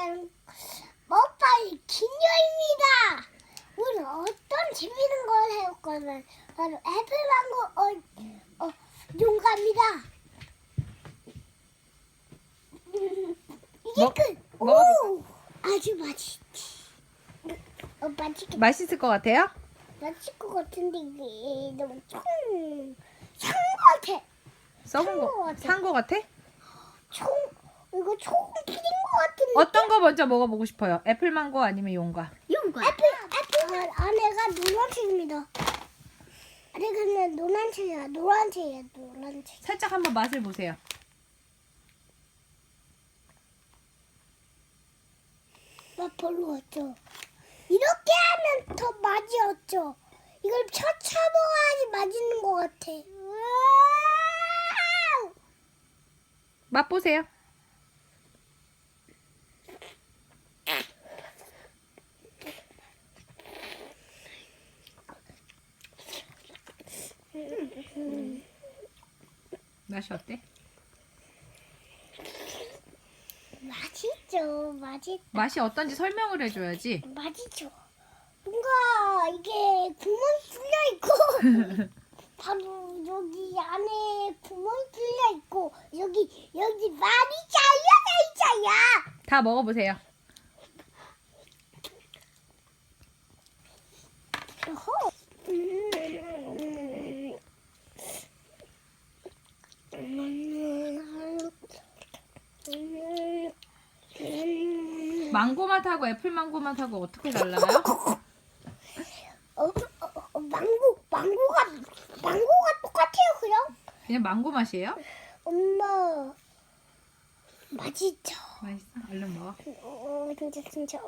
안녕하세요. 먹방이 김여입니다. 오늘 어떤 재밌는 걸 해볼 거는 바로 애플망고 어, 어, 용감이다. 음, 이게 먹- 끝. 먹어볼까? 오, 아주 맛있지. 어, 맛있겠다. 맛있을 것 같아요? 맛있을 것 같은데 이게 너무 총, 산것 같아. 썩은 산 거 거, 같아. 산거 같아? 총, 이거 총 피린 것 같은데. 어떤 거 먼저 먹어보고 싶어요? 애플망고 아니면 용과? 용과. 애플, 애플. 아, 안에가 노란색입니다. 안에가 노란색이야, 노란색이야, 노란색. 살짝 한번 맛을 보세요. 맛 별로 없죠. 이렇게 하면 더 맛이 없죠. 이걸 쳐쳐 먹어야지 맛있는 것 같아. 맛 보세요. 맛이 어때? 맛있죠, 맛있, 맛이 어떤지 설명을 해줘야지. 맛있죠. 뭔가 이게 구멍이 뚫려 있고 바로 여기 안에 구멍이 뚫려 있고 여기 여기 많이 잘려져 있어요. 다 먹어보세요. 어허. 음. 망고 맛하고 애플 망고 맛하고 어떻게 달라요? 어, 어, 어, 망고 망고가 망고가 똑같아요 그냥 그냥 망고 맛이에요? 엄마 맛있죠 맛있어. 얼른 먹어. 어 진짜 진짜